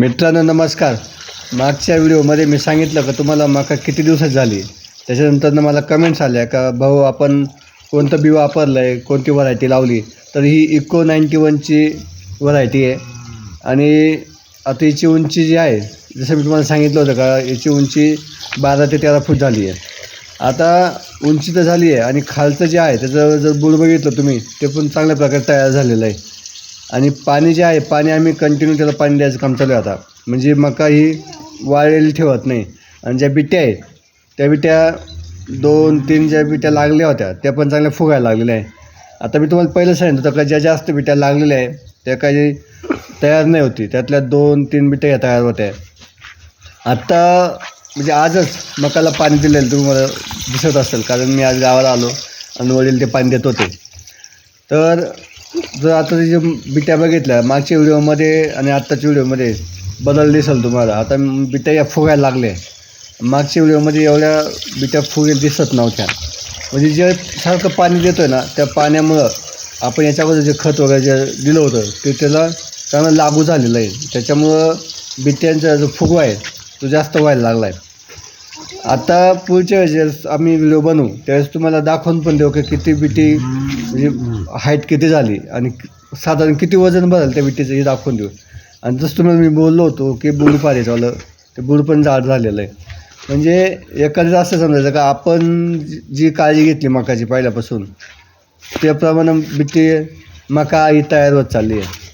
मित्रांनो नमस्कार. मागच्या व्हिडिओमध्ये मी सांगितलं का तुम्हाला मका किती दिवसात झाली? त्याच्यानंतर मला कमेंट्स आल्या का भाऊ आपण कोणतं बी वापरलं आहे कोणती व्हरायटी लावली? तर ही इको नाईन्टी वनची व्हरायटी आहे. आणि आता हिची उंची जी आहे जसं मी तुम्हाला सांगितलं होतं का याची उंची बारा ते तेरा फूट झाली आहे. आता उंची तर झाली आहे आणि खालचं जे आहे त्याचं जर बुड बघितलं तुम्ही ते पण चांगल्या प्रकारे तयार झालेलं आहे. आणि पाणी जे आहे पाणी आम्ही कंटिन्यू त्याला पाणी द्यायचं काम चालू आहे आता. म्हणजे मका ही वाळलेली ठेवत नाही. आणि ज्या बिट्या आहेत त्या बिट्या दोन तीन ज्या बिट्या लागल्या होत्या त्या पण चांगल्या फुगायला लागलेल्या आहे. आता मी तुम्हाला पहिलं सांगितलं होतं का ज्या जास्त बिट्या लागलेल्या आहे त्या काही तयार नाही होती. त्यातल्या दोन तीन बिट्या या तयार होत्या. आत्ता म्हणजे आजच मकाला पाणी दिलेलं तुम्हाला दिसत असेल. कारण मी आज गावाला आलो आणि वडील ते पाणी देत होते. तर जर आता जे बिट्या बघितल्या मागच्या व्हिडिओमध्ये आणि आत्ताच्या व्हिडिओमध्ये बदल दिसेल तुम्हाला. आता बिट्या या फुगायला लागल्या. मागच्या व्हिडिओमध्ये एवढ्या बिट्या फुगेल दिसत नव्हत्या. म्हणजे जे सारखं पाणी देतो आहे ना त्या पाण्यामुळं आपण याच्यावर जे खत वगैरे जे दिलं होतं ते त्याला त्यांना लागू झालेलं आहे. त्याच्यामुळं बिट्यांचा जो फुगवा आहे तो जास्त व्हायला लागला आहे आता पुढच्या वेळेस आम्ही व्हिडिओ बनवू. त्यावेळेस तुम्हाला दाखवून पण देऊ की किती बिटी म्हणजे हाईट किती झाली आणि साधारण किती वजन बदल त्या विटीचं हे दाखवून देऊ. आणि जसं तुम्हाला मी बोललो होतो की बुड पाहिजे ते बुड पण जाड झालेलं आहे. म्हणजे एखादं असं समजायचं का आपण जी- काळजी घेतली मकाची पहिल्यापासून त्याप्रमाणे बिट्टी मका ही तयार होत चालली आहे.